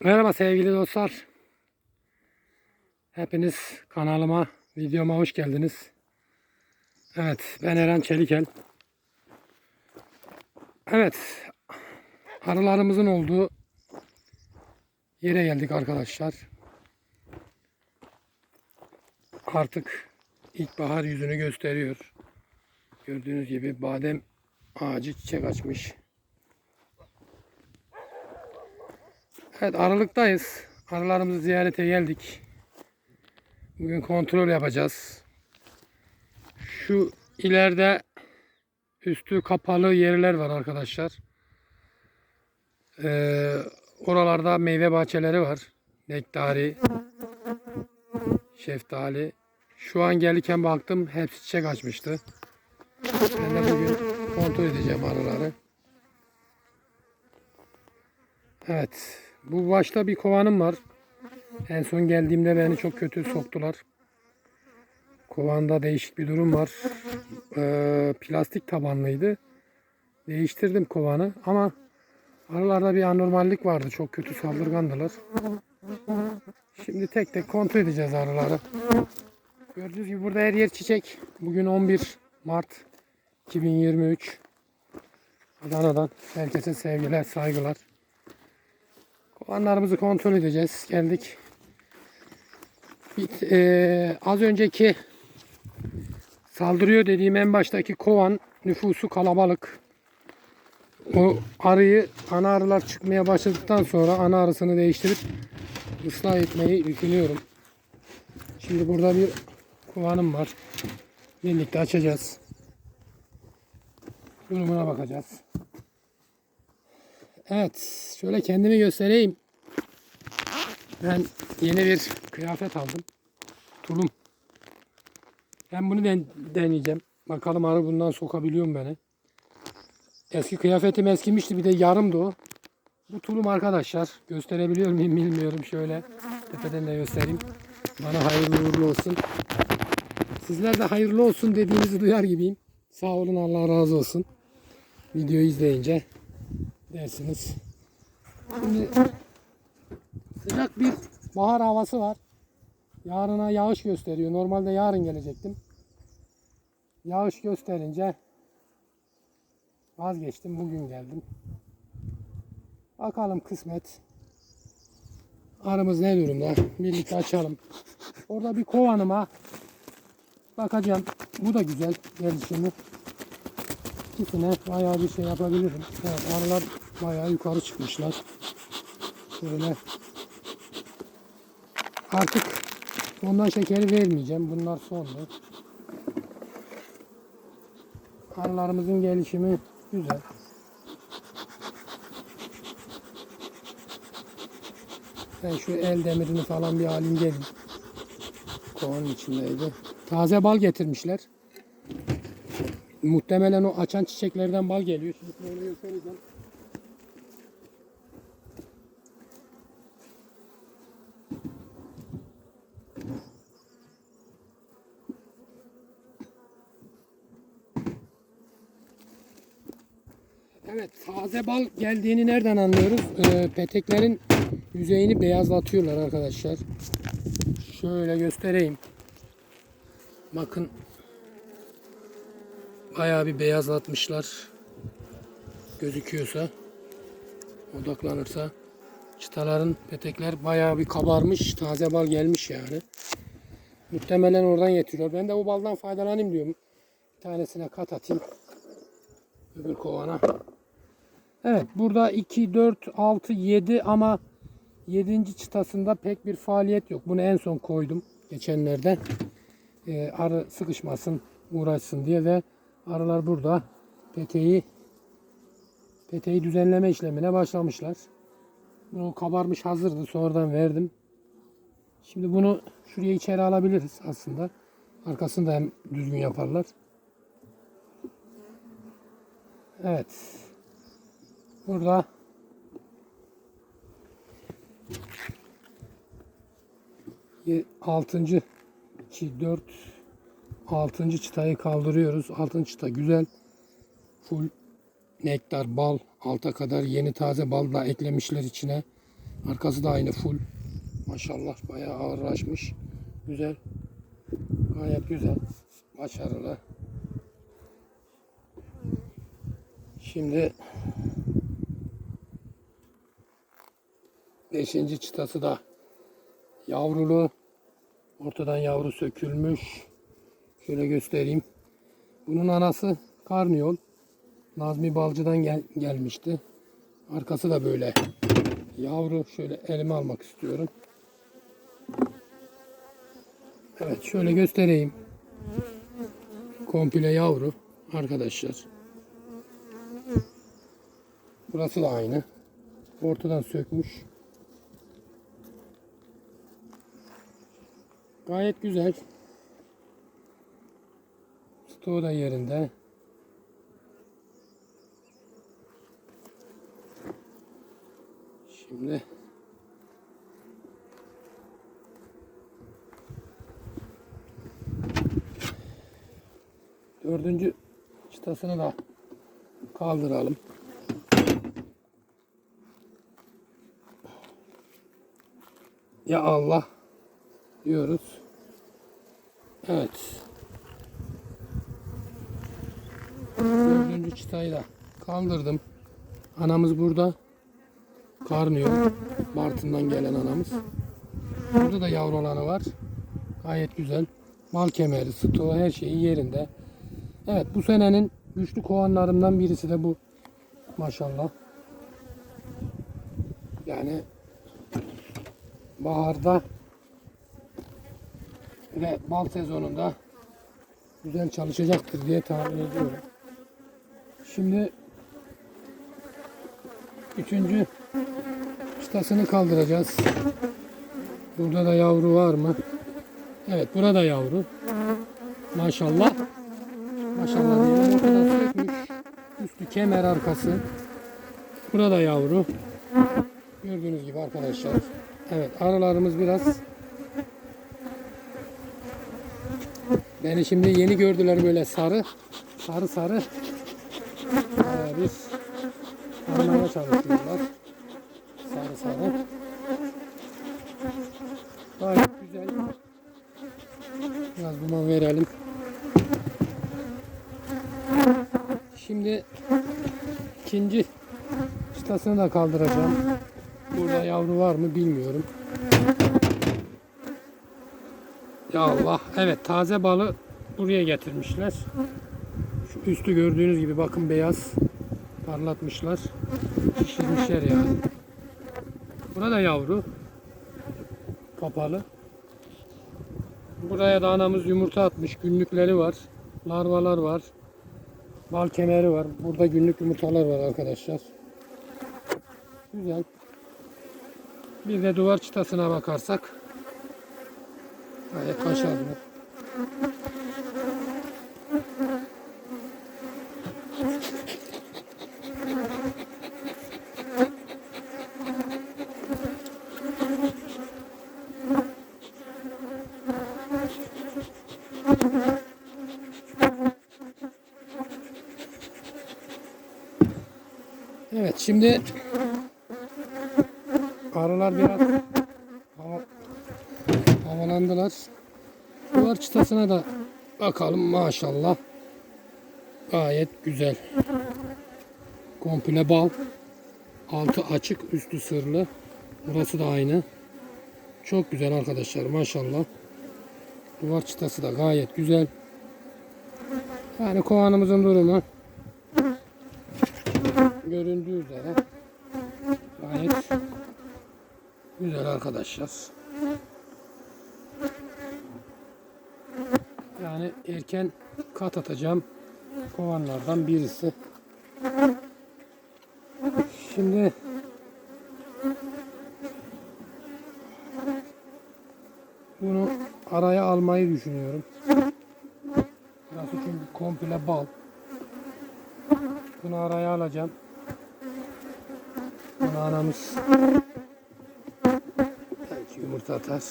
Merhaba sevgili dostlar. Hepiniz kanalıma, videoma hoş geldiniz. Evet, ben Eren Çelikel. Evet, arılarımızın olduğu yere geldik arkadaşlar. Artık ilkbahar yüzünü gösteriyor. Gördüğünüz gibi badem ağacı çiçek açmış. Evet Aralık'tayız. Arılarımızı ziyarete geldik. Bugün kontrol yapacağız. Şu ileride üstü kapalı yerler var arkadaşlar. Ee, oralarda meyve bahçeleri var. Nektari, şeftali. Şu an gelirken baktım hepsi çiçek açmıştı. Ben de bugün kontrol edeceğim arıları. Evet. Bu başta bir kovanım var. En son geldiğimde beni çok kötü soktular. Kovanda değişik bir durum var. Ee, plastik tabanlıydı. Değiştirdim kovanı ama aralarda bir anormallik vardı. Çok kötü saldırgandılar. Şimdi tek tek kontrol edeceğiz arıları. Gördüğünüz gibi burada her yer çiçek. Bugün 11 Mart 2023. Adana'dan herkese sevgiler, saygılar. Kovanlarımızı kontrol edeceğiz. Geldik. Bir, e, az önceki saldırıyor dediğim en baştaki kovan nüfusu kalabalık. O arıyı ana arılar çıkmaya başladıktan sonra ana arısını değiştirip ıslah etmeyi düşünüyorum. Şimdi burada bir kovanım var. Birlikte açacağız. Durumuna bakacağız. Evet, şöyle kendimi göstereyim. Ben yeni bir kıyafet aldım. Tulum. Ben bunu den deneyeceğim. Bakalım arı bundan sokabiliyor mu beni. Eski kıyafetim eskimişti bir de yarımdı o. Bu tulum arkadaşlar. Gösterebiliyor muyum bilmiyorum. Şöyle tepeden de göstereyim. Bana hayırlı uğurlu olsun. Sizler de hayırlı olsun dediğinizi duyar gibiyim. Sağ olun Allah razı olsun. Videoyu izleyince dersiniz. Şimdi sıcak bir bahar havası var. Yarına yağış gösteriyor. Normalde yarın gelecektim. Yağış gösterince vazgeçtim. Bugün geldim. Bakalım kısmet. Arımız ne durumda? Birlikte açalım. Orada bir kovanıma bakacağım. Bu da güzel gelişimi. İkisine bayağı bir şey yapabilirim. Evet, arılar bayağı yukarı çıkmışlar. Şöyle artık ondan şekeri vermeyeceğim. Bunlar sonlu. Arılarımızın gelişimi güzel. Ben şu el demirini falan bir alayım gelin. Kovanın içindeydi. Taze bal getirmişler. Muhtemelen o açan çiçeklerden bal geliyor. Şimdi onu göstereceğim. Evet, taze bal geldiğini nereden anlıyoruz? Ee, peteklerin yüzeyini beyazlatıyorlar arkadaşlar. Şöyle göstereyim. Bakın bayağı bir beyazlatmışlar. Gözüküyorsa odaklanırsa çıtaların petekler bayağı bir kabarmış. Taze bal gelmiş yani. Muhtemelen oradan getiriyor. Ben de o baldan faydalanayım diyorum. Bir tanesine kat atayım. Öbür kovana. Evet burada 2, 4, 6, 7 ama 7. çıtasında pek bir faaliyet yok. Bunu en son koydum geçenlerde. Ee, arı sıkışmasın, uğraşsın diye ve arılar burada peteği peteği düzenleme işlemine başlamışlar. Bu kabarmış hazırdı. Sonradan verdim. Şimdi bunu şuraya içeri alabiliriz aslında. Arkasını da hem düzgün yaparlar. Evet. Burada altıncı ki 4 altıncı çıtayı kaldırıyoruz. Altıncı çıta güzel. Full nektar, bal alta kadar yeni taze bal da eklemişler içine. Arkası da aynı full. Maşallah bayağı ağırlaşmış. Güzel. Gayet güzel. Başarılı. Şimdi beşinci çıtası da yavrulu. Ortadan yavru sökülmüş. Şöyle göstereyim. Bunun anası karniyol. Nazmi Balcı'dan gel- gelmişti. Arkası da böyle. Yavru şöyle elime almak istiyorum. Evet şöyle göstereyim. Komple yavru arkadaşlar. Burası da aynı. Ortadan sökmüş. Gayet güzel. Stoğu da yerinde. Şimdi dördüncü çıtasını da kaldıralım. Ya Allah diyoruz. Evet. Dördüncü çıtayı da kaldırdım. Anamız burada. Karnıyor. Bartın'dan gelen anamız. Burada da yavru olanı var. Gayet güzel. Mal kemeri, stoğu her şeyi yerinde. Evet bu senenin güçlü kovanlarımdan birisi de bu. Maşallah. Yani baharda ve bal sezonunda güzel çalışacaktır diye tahmin ediyorum. Şimdi üçüncü çıtasını kaldıracağız. Burada da yavru var mı? Evet burada yavru. Maşallah. Maşallah diyelim. Üstü kemer arkası. Burada yavru. Gördüğünüz gibi arkadaşlar. Evet arılarımız biraz Beni şimdi yeni gördüler böyle sarı. Sarı sarı. Bir anlamaya çalışıyorlar. Sarı sarı. Gayet güzel. Biraz duman verelim. Şimdi ikinci çıtasını da kaldıracağım. Burada yavru var mı bilmiyorum. Ya Allah. Evet taze balı buraya getirmişler. Şu üstü gördüğünüz gibi bakın beyaz parlatmışlar. Şişirmişler yani. Burada yavru. Kapalı. Buraya da anamız yumurta atmış. Günlükleri var. Larvalar var. Bal kemeri var. Burada günlük yumurtalar var arkadaşlar. Güzel. Bir de duvar çıtasına bakarsak gayet başarılı. Evet şimdi arılar biraz hava, havalandılar. Duvar çıtasına da bakalım maşallah. Gayet güzel. Komple bal. Altı açık, üstü sırlı. Burası da aynı. Çok güzel arkadaşlar maşallah. Duvar çıtası da gayet güzel. Yani kovanımızın durumu göründüğü üzere gayet güzel arkadaşlar. Yani erken kat atacağım kovanlardan birisi. Şimdi bunu araya almayı düşünüyorum. Burası çünkü komple bal. Bunu araya alacağım. Anamız belki yumurta atar.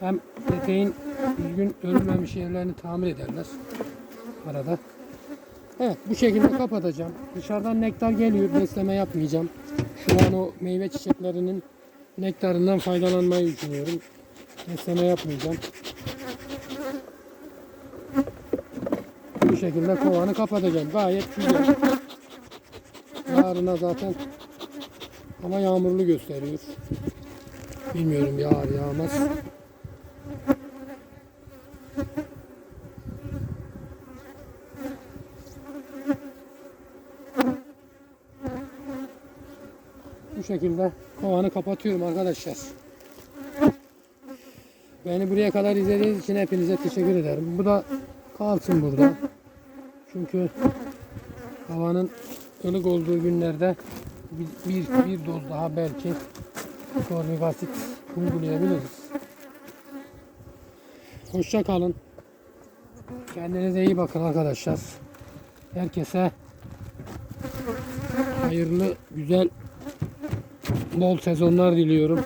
Hem peteğin düzgün örülmemiş yerlerini tamir ederler arada. Evet bu şekilde kapatacağım. Dışarıdan nektar geliyor. Besleme yapmayacağım. Şu an o meyve çiçeklerinin nektarından faydalanmayı düşünüyorum. Besleme yapmayacağım. Bu şekilde kovanı kapatacağım. Gayet güzel. Yarına zaten ama yağmurlu gösteriyor. Bilmiyorum yağar yağmaz. Bu şekilde kovanı kapatıyorum arkadaşlar. Beni buraya kadar izlediğiniz için hepinize teşekkür ederim. Bu da kalsın burada. Çünkü havanın ılık olduğu günlerde bir, bir, bir doz daha belki kornik asit uygulayabiliriz. Hoşça kalın. Kendinize iyi bakın arkadaşlar. Herkese hayırlı, güzel, bol sezonlar diliyorum.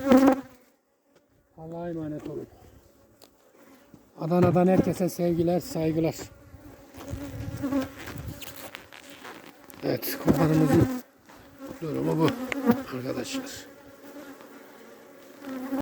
Allah'a emanet olun. Adana'dan herkese sevgiler, saygılar. Evet, kovanımızın durumu bu arkadaşlar.